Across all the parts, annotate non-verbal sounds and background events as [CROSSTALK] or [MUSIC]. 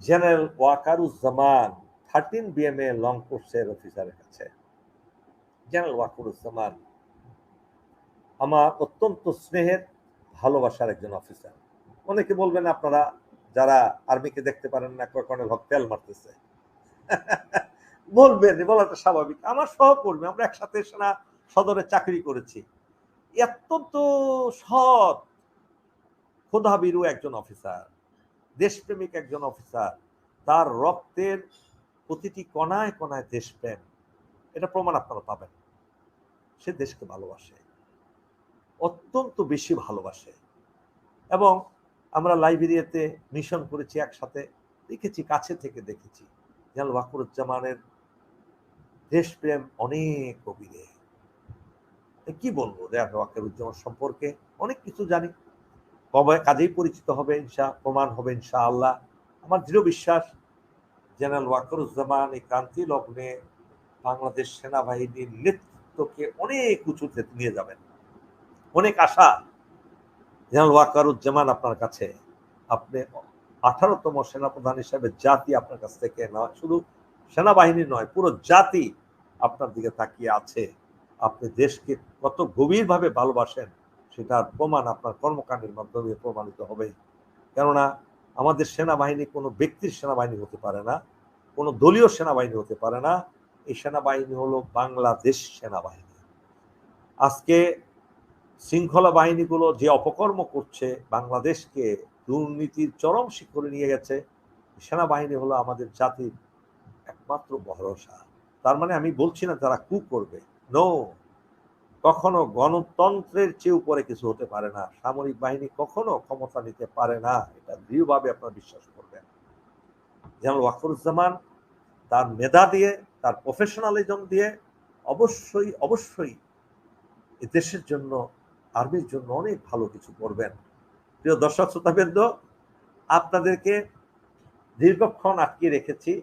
General Wakeruzzaman thirteen BMA long কোর্সের অফিসারের কাছে। জেনারেল ওয়াকারুজ্জামান আমার অত্যন্ত স্নেহের, ভালোবাসার একজন অফিসার অনেকে বলবেন আপনারা যারা আর্মিকে দেখতে পারেন না, কর্নেল হক তেল মারতেছে। [LAUGHS] বলবেন বলাটা স্বাভাবিক। আমার সহকর্মী, আমরা একসাথে সেনা সদরে চাকরি করেছি। অত্যন্ত সৎ, খোদাবিরু একজন অফিসার দেশপ্রেমিক একজন অফিসার, তার রক্তের প্রতিটি কণায় কণায় দেশপ্রেম, এটা প্রমাণ আপনারা পাবেন। সে দেশকে ভালোবাসে, অত্যন্ত বেশি ভালোবাসে। এবং আমরা লাইব্রেরিয়াতে মিশন করেছি একসাথে, দেখেছি, কাছে থেকে দেখেছি যেন ওয়াকুরুজ্জামানের দেশপ্রেম অনেক গভীরে। কি বলব দেখ ওয়াকুরুজ্জামান সম্পর্কে অনেক কিছু জানি। কাজেই পরিচিত হবে ইনশা, প্রমাণ হবে ইনশা আল্লাহ আমার দৃঢ় বিশ্বাস, জেনারেল ওয়াকরুজ্জামান এই ক্রান্তি লগ্নে বাংলাদেশ সেনাবাহিনীর নেতৃত্বকে অনেক উঁচুতে নিয়ে যাবেন। অনেক আশা, জেনারেল ওয়াকারুজ্জামান আপনার কাছে। আপনি আঠারোতম সেনাপ্রধান হিসাবে জাতি আপনার কাছ থেকে নয় শুধু সেনাবাহিনী নয়, পুরো জাতি আপনার দিকে তাকিয়ে আছে। আপনি দেশকে কত গভীরভাবে ভালোবাসেন সেটার প্রমাণ আপনার কর্মকাণ্ডের মাধ্যমে প্রমাণিত হবে। কেননা, আমাদের সেনাবাহিনী কোনো ব্যক্তির সেনাবাহিনী হতে পারে না, কোনো দলীয় সেনাবাহিনী হতে পারে না। এই সেনাবাহিনী হলো বাংলাদেশ সেনাবাহিনী। আজকে শৃঙ্খলা বাহিনীগুলো যে অপকর্ম করছে, বাংলাদেশকে দুর্নীতির চরম শিখরে নিয়ে গেছে সেনাবাহিনী হলো আমাদের জাতির একমাত্র ভরসা। তার মানে আমি বলছি না তারা কু করবে। নো কখনো গণতন্ত্রের চেয়ে উপরে কিছু হতে পারে না। সামরিক বাহিনী কখনো ক্ষমতা নিতে পারে না। এটা দৃঢ়ভাবে আপনারা বিশ্বাস করবেন। যেমন ওয়াকরুজ্জামান তার মেধা দিয়ে, তার প্রফেশনালিজম দিয়ে অবশ্যই অবশ্যই এ দেশের জন্য, আর্মির জন্য অনেক ভালো কিছু করবেন। প্রিয় দর্শক, শ্রোতাবৃন্দ, আপনাদেরকে দীর্ঘক্ষণ আটকে রেখেছি।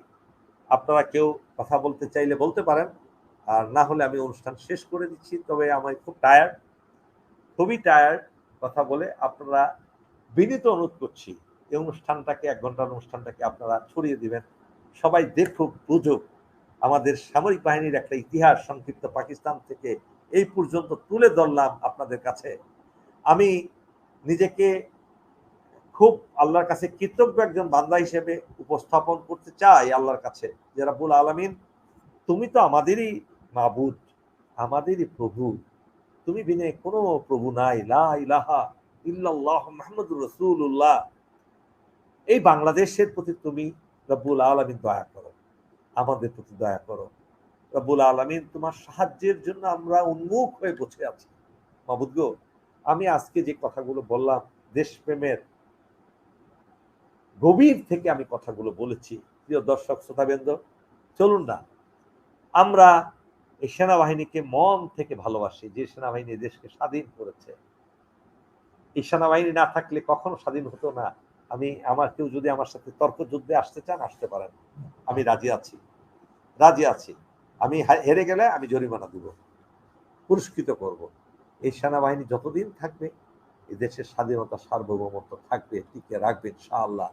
আপনারা কেউ কথা বলতে চাইলে বলতে পারেন। আর না হলে আমি অনুষ্ঠান শেষ করে দিচ্ছি, তবে আমি খুব টায়ার্ড খুবই টায়ার্ড কথা বলে আপনারা বিনীত অনুরোধ করছি, এই অনুষ্ঠানটাকে, এক ঘণ্টার অনুষ্ঠানটাকে আপনারা ছড়িয়ে দিবেন। সবাই দেখুক, বুঝুক, আমাদের সামরিক বাহিনীর একটা ইতিহাস সংক্ষিপ্ত পাকিস্তান থেকে এই পর্যন্ত তুলে ধরলাম আপনাদের কাছে। আমি নিজেকে খুব আল্লাহর কাছে কৃতজ্ঞ একজন বান্দা হিসেবে উপস্থাপন করতে চাই আল্লাহর কাছে। যে রাব্বুল আলমিন, তুমি তো আমাদেরই মাবুদ, আমাদেরই প্রভু। তুমি বিনে কোনো প্রভু নাই। লা ইলাহা ইল্লাল্লাহ রসুল্লাহ এই বাংলাদেশের প্রতি তুমি রব্বুল আলমিন দয়া করো। আমাদের প্রতি দয়া করো। রব্বুল আলমিন তোমার সাহায্যের জন্য আমরা উন্মুখ হয়ে বসে আছি। মাবুদ গো, আমি আজকে যে কথাগুলো বললাম, দেশপ্রেমের গভীর থেকে আমি কথাগুলো বলেছি। প্রিয় দর্শক শ্রোতাবেন্দ্র চলুন না। আমরা এই সেনাবাহিনীকে মন থেকে ভালোবাসি, যে সেনাবাহিনী দেশকে স্বাধীন করেছে। এই সেনাবাহিনী না থাকলে কখনো স্বাধীন হতো না। আমি, আমার কেউ যদি আমার সাথে তর্ক যুদ্ধে আসতে চান, আসতে পারেন। আমি রাজি আছি। রাজি আছি। আমি হেরে গেলে আমি জরিমানা দিব। পুরস্কৃত করব। এই সেনাবাহিনী যতদিন থাকবে, এই দেশের স্বাধীনতা সার্বভৌমত্ব থাকবে, টিকে রাখবে ইনশাআল্লাহ।